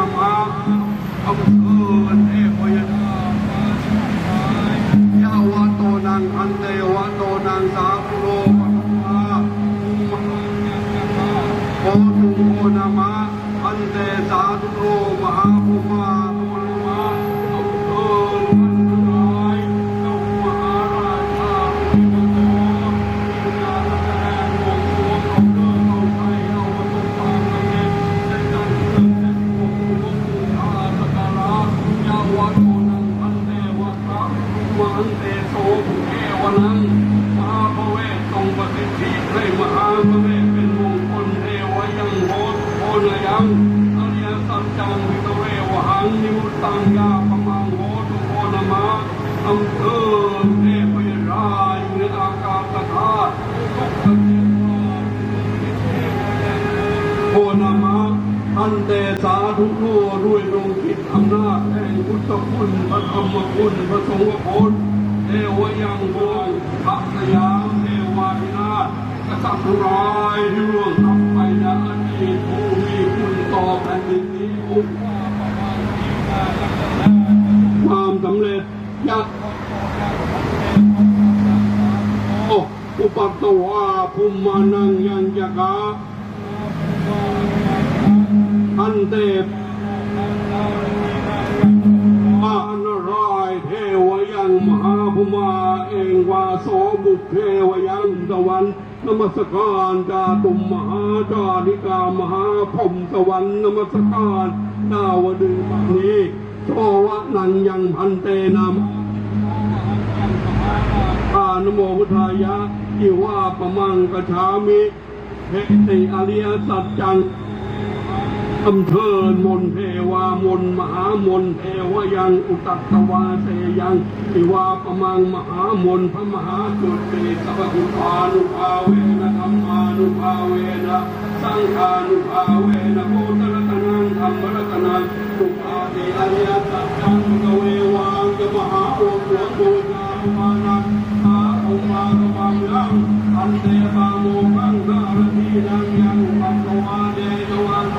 เทนา ห่งพุทคุณพระธรรมคุณพระสงฆ์คุณเทวยังวงพระสยามเทวาธิราชกษัตริย์ทั้ายที่ร่วงทับไปในอดีตผู้มีคุณต่อแผ่นดินนี้องค์ว่าปความสำเร็จยักษ์โออุปัตตวาภูมานังยังจักาอันเตปป มหาภูมาเองวาโสบุพเพวยังสวรรค์นมัสการจาตุมมหาจาริกามหาพรมสวรรค์นมัสการดาวดึงนีโชวะนันยังพันเตนามอานโมพุทธายะอิวาปะมังกชามิเฮติอริยสัจจัง อำเภอมนเทวามนมหามนเทวยังอุตตวาเสยังทิวาปมังมหามนพระมหาจุติสัพพุทานุภาเวนะธรรมานุภาเวนะสังฆานุภาเวนะโพธรัตนังธรรมรัตนังสุปาติอริยสัจจังกเววังจะมหาโอษฐ์บูชามานังอาองมากบังยังอันเตปาโมกังสารทีนังยังปัตตวาเดจวันโต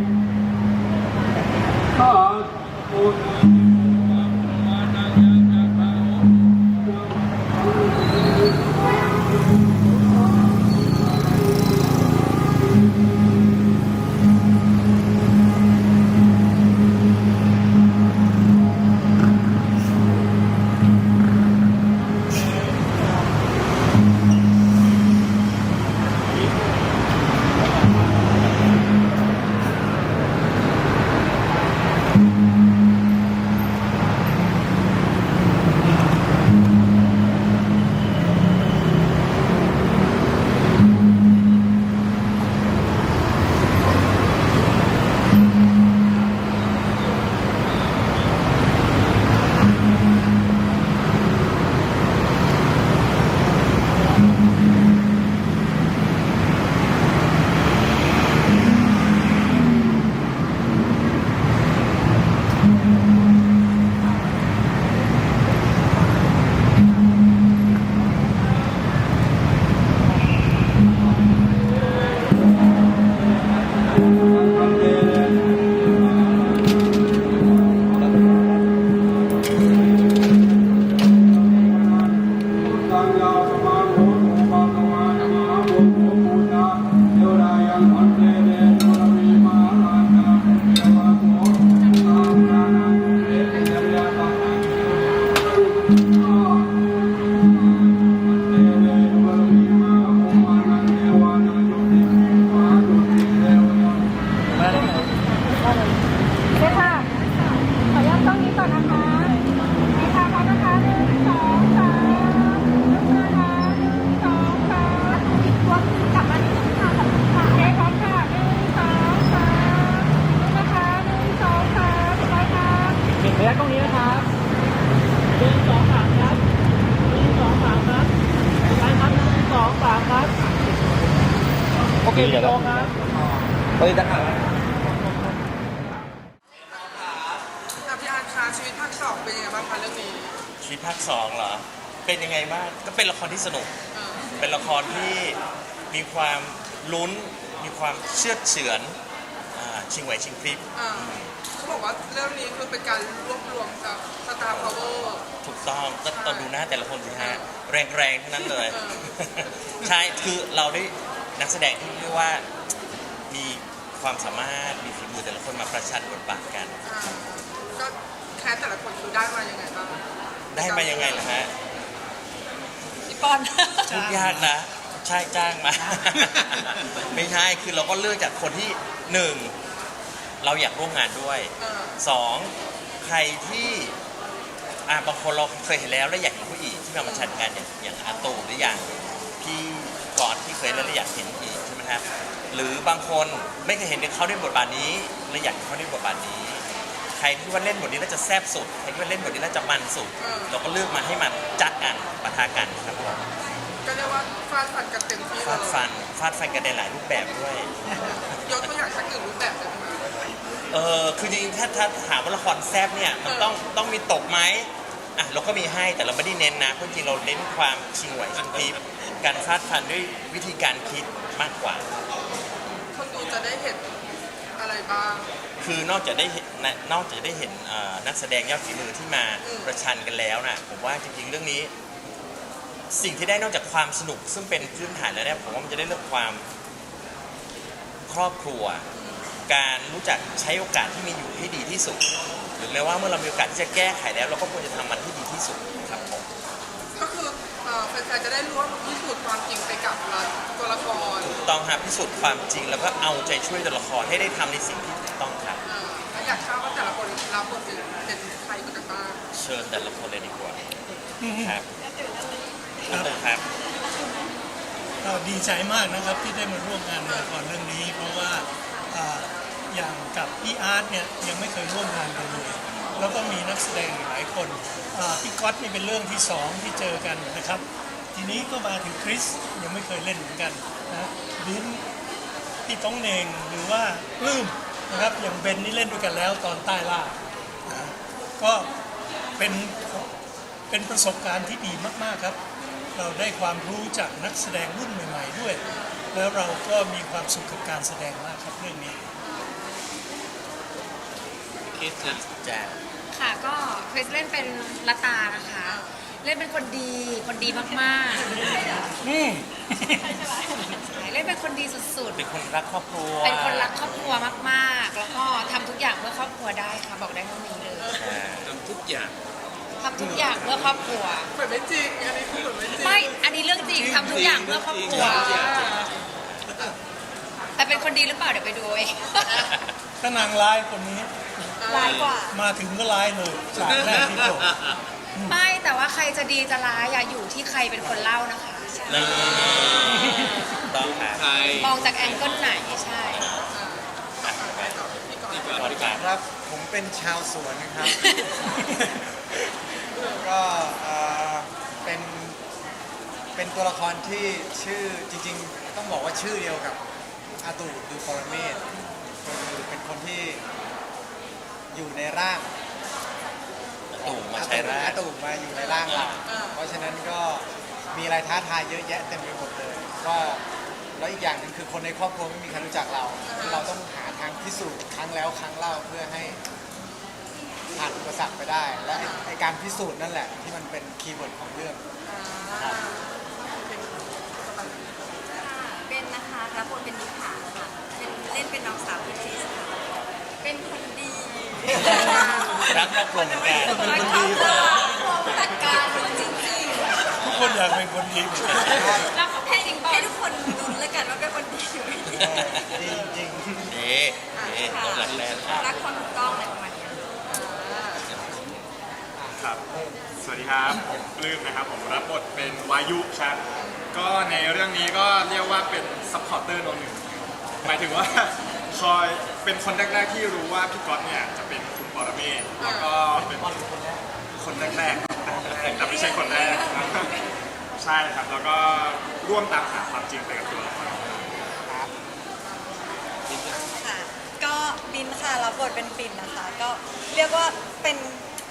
เควิดีโอครับผลิตภัณฑ์ค่ะพี่อาร์ตคะชีวิตภาคสองเป็นยังไงบ้างคะเรื่องนี้ชีวิตภาคสองเหรอ เป็นยังไงบ้าง ก็เป็นละครที่สนุกเออเป็นละครที่มีความลุ้น มีความเชื่อดเฉือนอ่าชิงไหวชิงพริบเออเขาบอกว่าเรื่องนี้คือเป็นการรวบรวมจากสตาร์พาวเวอร์ ถูกต้องก็ตอนดูหน้าแต่ละคนสิฮะแรงๆทั้งนั้นเลยเออใช่ คือเราได้ นักแสดงที่เรียกว่ามีความสามารถมีฝีมือแต่ละคนมาประชันบทบาทกัน อ่าก็แคสแต่ละคนคือได้มายังไงบ้างได้มายังไงล่ะฮะพี่ปอน พูดยากนะ ใช่จ้างมา ไม่ใช่คือเราก็เลือกจากคนที่หนึ่งเราอยากร่วมงานด้วย เออสองใครที่อ่าบางคนเราเคยเห็นแล้ว แล้วอยากเห็นเขาอีกที่มาประชันกันอย่างอย่างอาตูหรืออย่างพี่ กอดที่เคยเล่นแล้วอยากเห็นอีกใช่ไหมครับหรือบางคนไม่เคยเห็นเขาในบทบาทนี้เลยอยากเห็นเขาในบทบาทนี้ ใครที่ว่าเล่นบทนี้แล้วจะแซ่บสุดใครที่ว่าเล่นบทนี้แล้วจะมันสุด เราก็เลือกมาให้มันจัดกันปะทะกันครับผมก็เรียกว่าฟาดฟันกันเต็มที่เลฟาดยฟันฟาดฟันกันในหลายรูปแบบด้วย ยกตัวอย่างสักหนึ่งรูปแบบเลยไหม เออคือจริงๆถ้าถ้าถามว่าละครแซบเนี่ยมันต้องต้องมีตกไหมอะเราก็มีให้แต่เราไม่ได้เน้นนะเพราะจริงๆเราเน้นความชิงไหวชิงพริบ การฟาดฟันด้วยวิธีการคิดมากกว่า คนดูจะได้เห็นอะไรบ้าง คือนอกจากได้เห็นนะนอกจากได้เห็นเอ่อนักแสดงยอดฝีมือที่มาอืม ประชันกันแล้วนะผมว่าจริงๆเรื่องนี้ สิ่งที่ได้นอกจากความสนุกซึ่งเป็นพื้นฐานแล้วเนี่ยผมว่ามันจะได้เรื่องความครอบครัว การรู้จักใช้โอกาสที่มีอยู่ให้ดีที่สุดหรือแม้ว่าเมื่อเรามีโอกาสที่จะแก้ไขแล้ว เราก็ควรจะทำมันให้ดีที่สุดครับผม ก็คือเอ่อ แฟนๆจะได้รู้ว่าพิสูจน์ความจริงไปกับตัวละครต้องหาพิสูจน์ความจริง แล้วก็เอาใจช่วยตัวละครให้ได้ทำในสิ่งที่ถูกต้องครับเอ่อแล้วอยากทราบว่าแต่ละคนรับบทเป็นเป็นใครกันบ้างเชิญแต่ละคนเลยดีกว่าครับคุณตึงครับ ก็ดีใจมากนะครับที่ได้มาร่วมงานในละครเรื่องนี้ เพราะว่าอ่าอย่างกับพี่อาร์ตเนี่ยยังไม่เคยร่วมงานกันเลย แล้วก็มีนักแสดงหลายคนพี่ก๊อตนี่เป็นเรื่องที่สองที่เจอกันนะครับ ทีนี้ก็มาถึงคริสยังไม่เคยเล่นเหมือนกันนะบินพี่ต้องเนงหรือว่าปลื้มนะครับอย่างเบนนี่เล่นด้วยกันแล้วตอนใต้ล่านะก็เป็นเป็นประสบการณ์ที่ดีมาก ๆครับ เราได้ความรู้จากนักแสดงรุ่นใหม่ ๆ ด้วย แล้วเราก็มีความสุขกับการแสดงมากครับเรื่องนี้คิดถึงจ้า ค่ะก็คริสเล่นเป็นละตานะคะ เล่นเป็นคนดีคนดีมากๆอืมใช่เล่นเป็นคนดีสุดเป็นคนรักครอบครัวๆ เป็นคนรักครอบครัวมากๆ แล้วก็ทำทุกอย่างเพื่อครอบครัวได้ค่ะบอกได้เท่านี้เลยใช่ทำทุกอย่างทำทุกอย่างเพื่อครอบครัว เหมือนไม่จริง อันนี้คือเหมือนไม่จริง ไม่ อันนี้เรื่องจริงทำทุกอย่างเพื่อครอบครัว แต่เป็นคนดีหรือเปล่าเดี๋ยวไปดูเอง ถ้านางร้ายคนนี้ ร้ายกว่า มาถึงก็ร้ายเลยฉากแรกที่จบไม่แต่ว่าใครจะดีจะร้ายอะอยู่ที่ใครเป็นคนเล่านะคะนี่ต้องครับมองจากแองเกิลไหนใช่ก่อนครับครับผมเป็นชาวสวนนะครับ ก็เอ่อเป็นเป็นตัวละครที่ชื่อจริงๆ ต้องบอกว่าชื่อเดียวกับอาตูดูปรเมศก็คือเป็นคนที่ อยู่ในร่างตู่มาใช้ร่างอาตูมาอยู่ในร่างเราเพราะฉะนั้นก็มีอะไรท้าทายเยอะแยะเต็มไปหมดเลยก็แล้วอีกอย่างหนึ่งคือคนในครอบครัวไม่มีใครรู้จักเรา เราต้องหาทางพิสูจน์ครั้งแล้วครั้งเล่าเพื่อให้ผ่านอุปสรรคไปได้ และไอ้ไอการพิสูจน์นั่นแหละ ที่มันเป็นคีย์เวิร์ดของเรื่องเป็นนะคะรับบทเป็นนิพาค่ะเป็นเล่นเป็นน้องสาวพี่คริสค่ะเป็นคนดี รักครอบครัวเหมือนกันรักครอบครัวผู้จัดการจริงทุกคนอยากเป็นคนดีเหมือนกันๆแล้วให้ให้ทุกคนดูแล้วกันว่าเป็นคนดีอยู่ดีจริงนี่นี่เราหลักแรกครับรักคนถูกต้องอะไรประมาณเนี้ยครับ สวัสดีครับผมปลื้มนะครับ ผมรับบทเป็นวายุครับ ก็ในเรื่องนี้ก็เรียกว่าเป็นซัพพอร์เตอร์โนหนึ่ง หมายถึงว่า คอยเป็นคนแรกๆที่รู้ว่าพี่ก๊อตเนี่ยจะเป็นคุณปรเมศแล้วก็เป็นคนแรกๆแต่ไม่ใช่คนแรกใช่ครับแล้วก็ร่วมตามหาความจริงไปกับตัวละครๆครับบินค่ะรับบทเป็นปิ่นนะคะ ก็เรียกว่าเป็น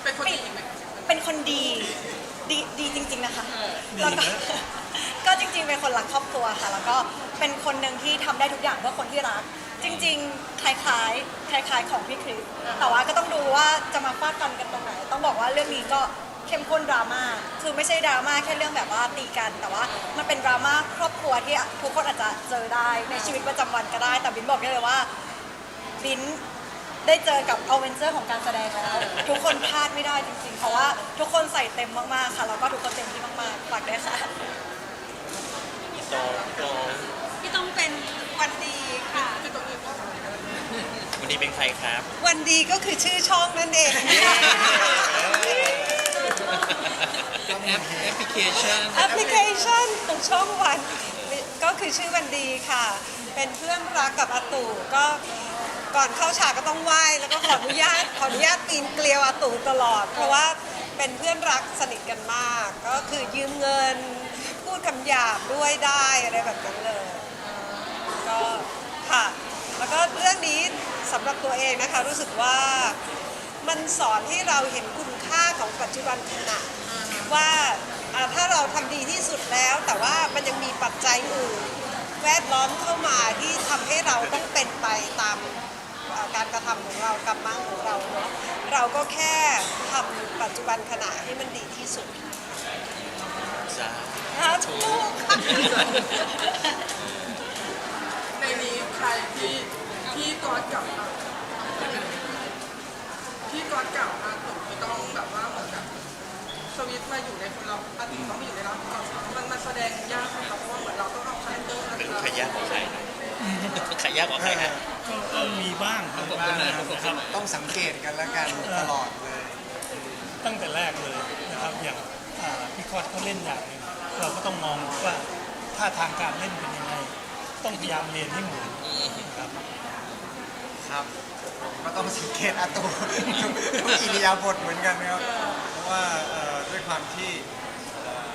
เป็นคนดีไหมเป็นคนดีดีดีจริง ๆนะคะดีแล้วก็นะก็จริงๆเป็นคนรักครอบครัวค่ะ แล้วก็เป็นคนหนึ่งที่ทำได้ทุกอย่างเพื่อคนที่รัก จริงๆ คล้ายๆ คล้ายๆ ของพี่คริสแต่ว่าก็ต้องดูว่าจะมาฟาดกันกันตรงไหน ต้องบอกว่าเรื่องนี้ก็เข้มข้นดราม่า คือไม่ใช่ดราม่าแค่เรื่องแบบว่าตีกัน แต่ว่ามันเป็นดราม่าครอบครัวที่ทุกคนอาจจะเจอได้ในชีวิตประจำวันก็ได้ แต่บินบอกได้เลยว่าบินได้เจอกับอเวนเจอร์ของการแสดงแล้ว ทุกคนพลาดไม่ได้จริงๆ เพราะว่าทุกคนใส่เต็มมากๆ ค่ะ แล้วก็ทุกคนเต็มที่มากๆ ฝากด้วยค่ะ โตโต พี่ต้องเป็นวันดีค่ะ คือตรงนี้ก็ วันนี้เป็นใครครับ วันดีก็คือชื่อช่องนั่นเอง แอปแอปพลิเคชันแอปพลิเคชันของช่องวันก็คือชื่อวันดีค่ะ เป็นเพื่อนรักกับอาตู่ก็ก่อนเข้าฉากก็ต้องไหว้แล้วก็ขออนุญาตขออนุญาตปีนเกลียวอาตู่ตลอด เพราะว่าเป็นเพื่อนรักสนิทกันมาก ก็คือยืมเงิน พูดคำหยาบด้วยได้อะไรแบบนั้นเลย ก็ค่ะ แล้วก็เรื่องนี้สำหรับตัวเองนะคะรู้สึกว่ามันสอนให้เราเห็นคุณค่าของปัจจุบันขณะว่าอ่าถ้าเราทำดีที่สุดแล้ว แต่ว่ามันยังมีปัจจัยอื่นแวดล้อมเข้ามาที่ทำให้เราต้องเป็นไปตามอ่าการกระทำของเรากรรมะของเราเนาะเราก็แค่ทำปัจจุบันขณะให้มันดีที่สุดจ้าค่ะถูกค่ะใน นี้ใครที่พี่กอดกับพี่กอดกับอาตุคือต้องแบบว่าเหมือนแบบสวิตช์มาอยู่ในคนเราอาตุต้องมาอยู่ในเราก่อนมันมาแสดงยากไหมครับเพราะว่าเหมือนเราต้องเอาคาแรคเตอร์นั้นเป็นเราใครยากกว่าใครนะใครยากกว่าใครฮะก็มีบ้างนะครับต้องสังเกตกันแล้วกันตลอดเลย ตั้งแต่แรกเลยนะครับอย่างพี่คอดเขาเล่นอย่างหนึงเราก็ต้องมองว่าท่าทางการเล่นเป็นยังไง ต้องพยายามเรียนให้เหมือนครับครับผมก็ต้องสังเกตอาตูทุกทุกอิริยาบถเหมือนกันนะครับเพราะว่าเอ่อด้วยความที่เอ่อ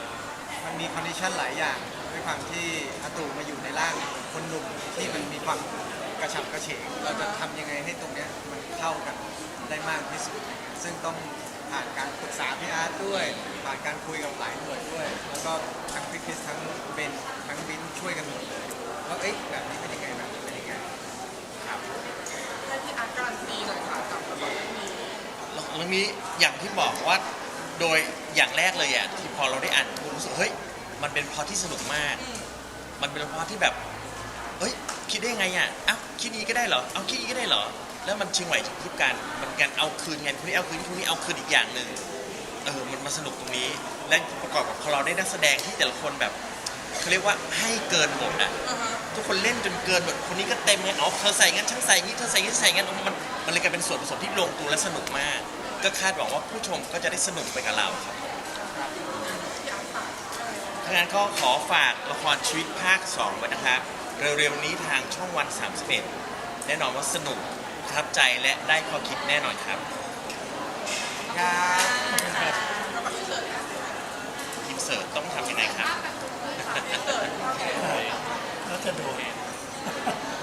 มันมีคอนดิชันหลายอย่างด้วยความที่อาตูมาอยู่ในร่างคนหนุ่มที่มันมีความกระฉับกระเฉงเราจะทำยังไงให้ตรงเนี้ยมันเข้ากันได้มากที่สุดอะไรเงี้ยซึ่งต้องผ่านการปรึกษาพี่อาร์ตด้วย ผ่านการคุยกับหลายหน่วยด้วย แล้วก็ทั้งพี่คริสทั้งเบนทั้งบินช่วยกันหมดเลย ว่าเอ๊ะแบบนี้เป็นยังไงแบบนี้เป็นยังไงครับให้พี่อาร์ตการันตีหน่อยค่ะกับละครเรื่องนี้เรื่องนี้อย่างที่บอกว่าโดยอย่างแรกเลยอะที่พอเราได้อ่านรู้สึกเฮ้ยมันเป็นพล็อตที่สนุกมาก มันเป็นพล็อตที่แบบเฮ้ยคิดได้ยังไงอะเอ้าคิดนี้ก็ได้เหรอเอาคิดนี้ก็ได้เหรอ แล้วมันชิงไหวชิงพริบกันมันการเอาคืนไงคนนี้เอาคืนคนนี้เอาคืนอีกอย่างหนึ่งเออมันมาสนุกตรงนี้ และประกอบกับพอเราได้นักแสดงที่แต่ละคนแบบเขาเรียกว่าให้เกินหมดอะ ทุกคนเล่นจนเกินแบบคนนี้ก็เต็มไงอ๋อเธอใส่งั้นฉันใส่งี้เธอใส่งี้ฉันใส่งั้นมันมันเลยกลายเป็นส่วนผสมที่ลงตัวและสนุกมาก ก็คาดหวังว่าผู้ชมก็จะได้สนุกไปกับเราครับถ้างั้นก็ขอฝากละครชีวิตภาค2ไว้นะครับ เร็วๆนี้ทางช่องวัน31แน่นอนว่าสนุกประทับใจและได้ข้อคิดแน่นอนครับครับอินเสิร์ตต้องทำยังไงครับ แล้วจะโด